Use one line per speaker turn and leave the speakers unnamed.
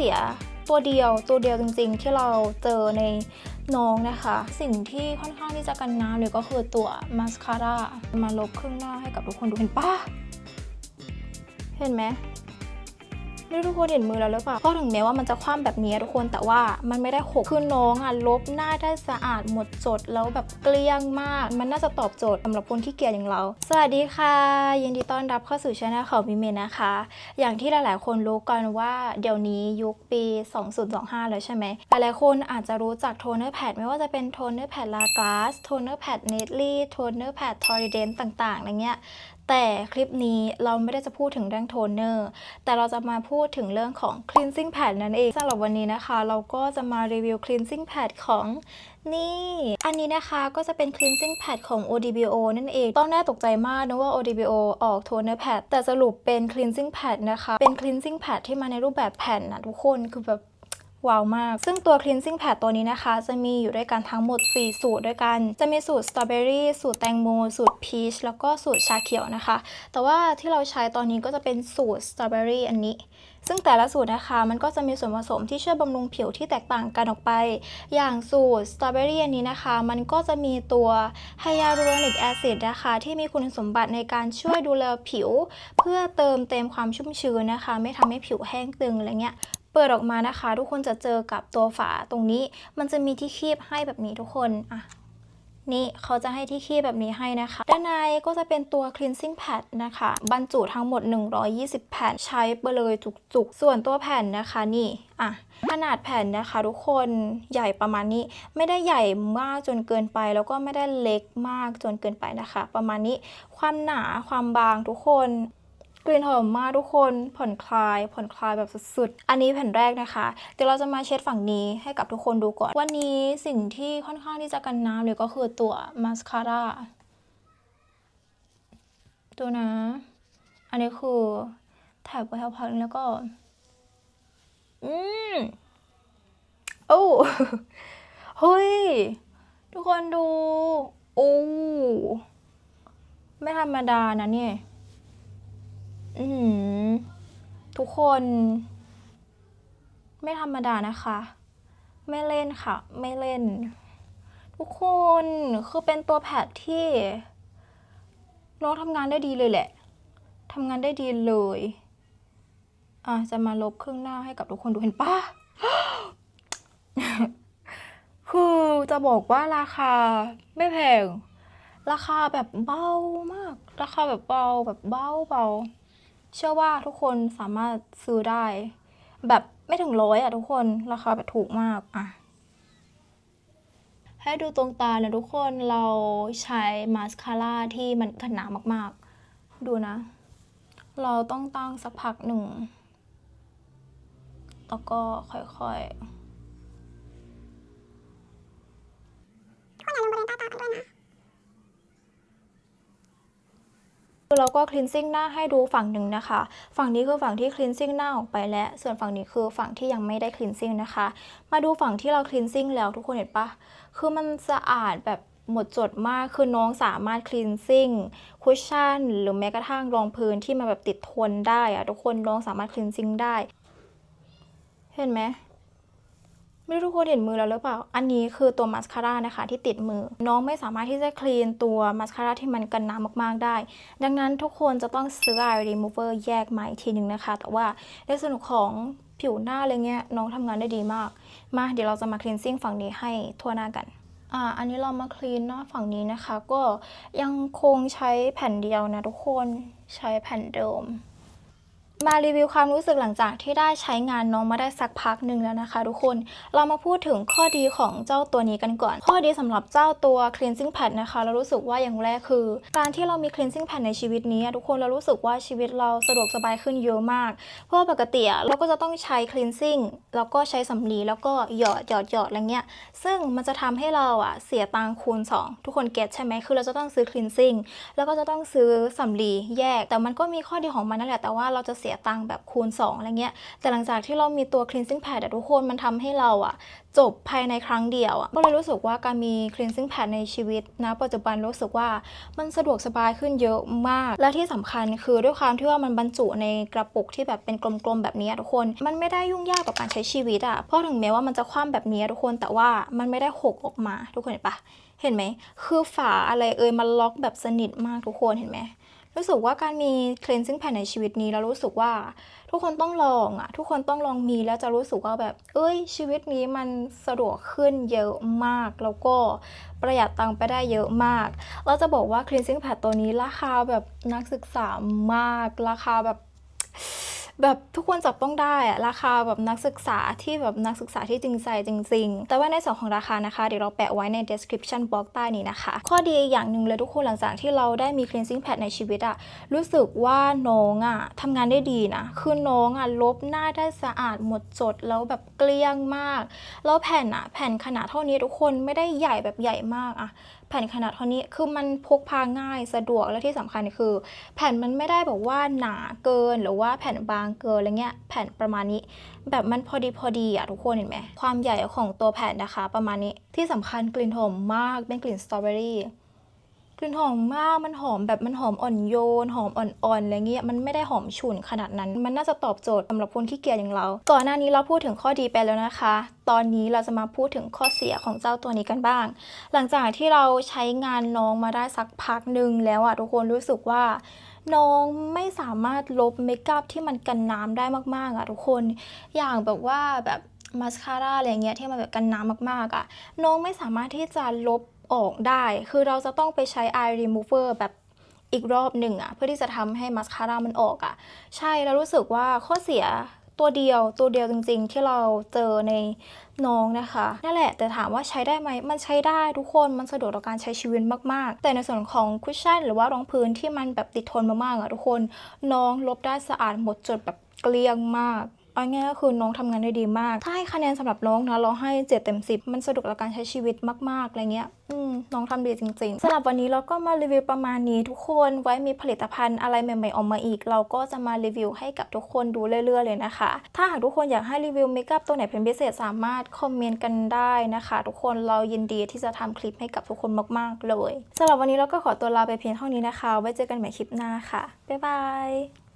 สียตัวเดียวตัวเดียวจริง ๆ ที่เราเจอในน้องนะคะ สิ่งที่ค่อนข้างที่จะกันน้ำเลยก็คือตัวมาสคาร่ามาลบครึ่งหน้าให้กับทุกคนดูเห็นปะเห็นไหม ไม่รู้ทุกคนเห็นมือแล้วหรือเปล่าก็ถึงแม้ว่ามันจะคว่ำแบบนี้ทุกคนแต่ว่ามันไม่ได้หกคือน้องอะลบหน้าได้สะอาดหมดจดแล้วแบบเกลี้ยงมาก มันน่าจะตอบโจทย์สำหรับคนที่เกียจอย่างเรา สวัสดีค่ะ ยินดีต้อนรับเข้าสู่ช่องของมิเมนนะคะ อย่างที่หลาย ๆ คนรู้กันว่าเดี๋ยวนี้ยุคปี 2025 แล้วใช่ไหมหลายๆคนอาจจะรู้จักโทนเนอร์แพดไม่ว่าจะเป็นโทนเนอร์แพดลากาสโทนเนอร์แพดเนตลี่โทนเนอร์แพดทอริเดนต่าง ๆ อะไรเงี้ย แต่คลิปนี้เราไม่ได้จะพูดถึงเรื่องโทนเนอร์แต่เราจะมาพูดถึงเรื่องของ cleansing pad นั่นเองสำหรับวันนี้นะคะ เราก็จะมารีวิว cleansing pad ของนี่ อันนี้นะคะก็จะเป็น cleansing pad ของ ODBO นั่นเอง ต้องน่าตกใจมากนะว่า ODBO ออก toner pad แต่สรุปเป็น cleansing pad นะคะ เป็น cleansing pad ที่มาในรูปแบบแผ่นนะทุกคน คือแบบ ว้าวมาก ซึ่งตัว cleansing pad ตัวนี้นะคะ จะมีอยู่ด้วยกันทั้งหมด 4 สูตรด้วยกัน จะมีสูตรสตรอเบอรี่สูตรแตงโม สูตรพีชแล้วก็สูตรชาเขียวนะคะ แต่ว่าที่เราใช้ตอนนี้ก็จะเป็นสูตรสตรอเบอรี่อันนี้ ซึ่งแต่ละสูตรนะคะ มันก็จะมีส่วนผสมที่ช่วยบำรุงผิวที่แตกต่างกันออกไป อย่างสูตรสตรอเบอรี่อันนี้นะคะ มันก็จะมีตัวไฮยาลูรอนิกแอซิดนะคะ ที่มีคุณสมบัติในการช่วยดูแลผิว เพื่อเติมเต็มความชุ่มชื้นนะคะ ไม่ทำให้ผิวแห้งตึงอะไรเงี้ย เปิดออกมานะคะ ทุกคนจะเจอกับตัวฝาตรงนี้ มันจะมีที่คีบให้แบบนี้ทุกคนอะนี่เขาจะให้ที่คีบแบบนี้ให้นะคะ ด้านในก็จะเป็นตัว cleansing pad นะคะ บรรจุทั้งหมด 120 แผ่นใช้ไปเลยจุกๆ ส่วนตัวแผ่นนะคะนี่อะขนาดแผ่นนะคะ ทุกคนใหญ่ประมาณนี้ ไม่ได้ใหญ่มากจนเกินไป แล้วก็ไม่ได้เล็กมากจนเกินไปนะคะ ประมาณนี้ความหนาความบางทุกคน กลิ่นหอมมากทุกคนผ่อนคลาย ผ่อนคลายแบบสุดๆ อันนี้แผ่นแรกนะคะ เดี๋ยวเราจะมาเช็ดฝั่งนี้ให้กับทุกคนดูก่อน วันนี้สิ่งที่ค่อนข้างที่จะกันน้ำเลยก็คือตัวมาสคาร่าตัวนะ อันนี้คือถ่ายไปสักพักแล้วก็ อืมโอ้เฮ้ย ทุกคนดู โอ้ ไม่ธรรมดานะเนี่ย อือหือทุกคน ไม่ธรรมดานะคะ ไม่เล่นค่ะ ไม่เล่น ทุกคนคือเป็นตัวแพดที่ น้องทำงานได้ดีเลยแหละทำงานได้ดีเลย อะ จะมาลบครึ่งหน้าให้กับทุกคนดูเห็นปะคือจะบอกว่าราคาไม่แพง ราคาแบบเบามาก ราคาแบบเบาแบบเบาเบา เชื่อว่าทุกคนสามารถซื้อได้ แบบไม่ถึงร้อยอะทุกคนราคาแบบถูกมากอะให้ดูตรงตานะทุกคนเราใช้มาสคาร่าที่มันกันหนามากๆ ดูนะ เราต้องตั้งสักพักหนึ่ง แล้วก็ค่อยๆ เราก็ cleansing หน้าให้ดูฝั่งหนึ่งนะคะ ฝั่งนี้คือฝั่งที่ cleansing หน้าออกไปแล้ว ส่วนฝั่งนี้คือฝั่งที่ยังไม่ได้ cleansing นะคะ มาดูฝั่งที่เรา cleansing แล้วทุกคนเห็นปะคือมันสะอาดแบบหมดจดมากคือน้องสามารถ cleansing คุชชั่นหรือแม้กระทั่งรองพื้นที่มันแบบติดทนได้อะทุกคนน้องสามารถ cleansing ได้ เห็นไหม ไม่รู้ทุกคนเห็นมือแล้วหรือเปล่า อันนี้คือตัวมาสคาร่านะคะที่ติดมือ น้องไม่สามารถที่จะคลีนตัวมาสคาร่าที่มันกันน้ำมากๆได้ ดังนั้นทุกคนจะต้องซื้อ eye remover แยกมาอีกทีหนึ่งนะคะ แต่ว่าในส่วนของผิวหน้าอะไรเงี้ยน้องทำงานได้ดีมาก มาเดี๋ยวเราจะมา cleansing ฝั่งนี้ให้ทั่วหน้ากันอ่าอันนี้เรามาคลีนหน้าฝั่งนี้นะคะ ก็ยังคงใช้แผ่นเดียวนะทุกคนใช้แผ่นเดิม มารีวิวความรู้สึกหลังจากที่ได้ใช้งานน้องมาได้สักพักหนึ่งแล้วนะคะทุกคน เรามาพูดถึงข้อดีของเจ้าตัวนี้กันก่อน ข้อดีสำหรับเจ้าตัว cleansing pad นะคะ เรารู้สึกว่าอย่างแรกคือ การที่เรามี cleansing pad ในชีวิตนี้ ทุกคนเรารู้สึกว่าชีวิตเราสะดวกสบายขึ้นเยอะมาก เพราะว่าปกติเราก็จะต้องใช้ cleansing แล้วก็ใช้สำลีแล้วก็หยอดหยอดหยอดอะไรเงี้ย ซึ่งมันจะทำให้เราอะเสียตังค์คูณ 2 ทุกคนเก็ตใช่ไหมคือเราจะต้องซื้อ cleansing แล้วก็จะต้องซื้อสำลีแยก แต่มันก็มีข้อดีของมันนั่นแหละแต่ว่าเราจะเสียสียตังค์แบบคูณ 2 อะไรเงี้ย แต่หลังจากที่เรามีตัว cleansing pad ทุกคนมันทำให้เราอะจบภายในครั้งเดียวอะก็เลยรู้สึกว่าการมี cleansing pad ในชีวิตนะปัจจุบันรู้สึกว่ามันสะดวกสบายขึ้นเยอะมาก และที่สำคัญคือด้วยความที่ว่ามันบรรจุในกระปุกที่แบบเป็นกลมๆแบบนี้ทุกคน มันไม่ได้ยุ่งยากต่อการใช้ชีวิตอะเพราะถึงแม้ว่ามันจะคว่ำแบบนี้ทุกคนแต่ว่ามันไม่ได้หกออกมาทุกคนเห็นปะเห็นไหม คือฝาอะไรเอ่ยมันล็อกแบบสนิทมากทุกคนเห็นไหม รู้สึกว่าการมี cleansing pad ในชีวิตนี้แล้วรู้สึกว่าทุกคนต้องลองอะทุกคนต้องลองมีแล้วจะรู้สึกว่าแบบ เอ้ย ชีวิตนี้มันสะดวกขึ้นเยอะมาก แล้วก็ประหยัดตังค์ไปได้เยอะมาก เราจะบอกว่า cleansing pad ตัวนี้ราคาแบบนักศึกษามาก ราคาแบบ แบบทุกคนจับต้องได้อะราคาแบบนักศึกษาที่แบบนักศึกษาที่จริงใจจริง ๆ แต่ว่าในส่วนของราคานะคะ เดี๋ยวเราแปะไว้ใน description box ใต้นี้นะคะ ข้อดีอย่างหนึ่งเลยทุกคนหลังจากที่เราได้มี cleansing pad ในชีวิตอะรู้สึกว่าน้องอะทำงานได้ดีนะ คือน้องอะลบหน้าได้สะอาดหมดจดแล้วแบบเกลี้ยงมาก แล้วแผ่นอะแผ่นขนาดเท่านี้ทุกคนไม่ได้ใหญ่แบบใหญ่มากอะแผ่นขนาดเท่านี้คือมันพกพาง่ายสะดวกและที่สำคัญคือ แผ่นมันไม่ได้แบบว่าหนาเกินหรือว่าแผ่นบางเกินอะไรเงี้ยแผ่นประมาณนี้ แบบมันพอดีพอดีอะทุกคนเห็นไหมความใหญ่ของตัวแผ่นนะคะ ประมาณนี้ที่สำคัญกลิ่นหอมมากเป็นกลิ่นสตรอเบอรี่กลิ่นหอมมากมันหอมแบบมันหอมอ่อนโยน หอมอ่อนๆอะไรเงี้ยมันไม่ได้หอมฉุนขนาดนั้น มันน่าจะตอบโจทย์สำหรับคนขี้เกียจอย่างเรา ก่อนหน้านี้เราพูดถึงข้อดีไปแล้วนะคะ ตอนนี้เราจะมาพูดถึงข้อเสียของเจ้าตัวนี้กันบ้าง หลังจากที่เราใช้งานน้องมาได้สักพักหนึ่งแล้วอะทุกคนรู้สึกว่า น้องไม่สามารถลบเมคอัพที่มันกันน้ำได้มากๆอะทุกคน อย่างแบบว่าแบบมาสคาร่าอะไรเงี้ยที่มันแบบกันน้ำมากๆอะน้องไม่สามารถที่จะลบออกได้ คือเราจะต้องไปใช้ eye remover แบบอีกรอบหนึ่งอะเพื่อที่จะทำให้มาสคาร่ามันออกอะใช่แล้วรู้สึกว่าข้อเสีย ตัวเดียวตัวเดียวจริง ๆ ที่เราเจอในน้องนะคะนั่นแหละแต่ถามว่าใช้ได้ไหมมันใช้ได้ทุกคนมันสะดวกต่อการใช้ชีวิตมากๆ แต่ในส่วนของคุชชั่นหรือว่ารองพื้นที่มันแบบติดทนมากๆอะทุกคนน้องลบได้สะอาดหมดจดแบบเกลี้ยงมาก เอาง่ายก็คือน้องทำงานได้ดีมาก ถ้าให้คะแนนสำหรับน้องนะเราให้7เต็ม10 มันสะดวกต่อการใช้ชีวิตมากๆอะไรเงี้ยอืมน้องทำดีจริงๆสำหรับวันนี้เราก็มารีวิวประมาณนี้ทุกคนไว้มีผลิตภัณฑ์อะไรใหม่ๆออกมาอีก เราก็จะมารีวิวให้กับทุกคนดูเรื่อยๆเลยนะคะ ถ้าหากทุกคนอยากให้รีวิวเมคอัพตัวไหนเป็นพิเศษสามารถคอมเมนต์กันได้นะคะ ทุกคนเรายินดีที่จะทำคลิปให้กับทุกคนมากๆเลยสำหรับวันนี้เราก็ขอตัวลาไปเพียงเท่านี้นะคะ ไว้เจอกันใหม่คลิปหน้าค่ะบ๊ายบาย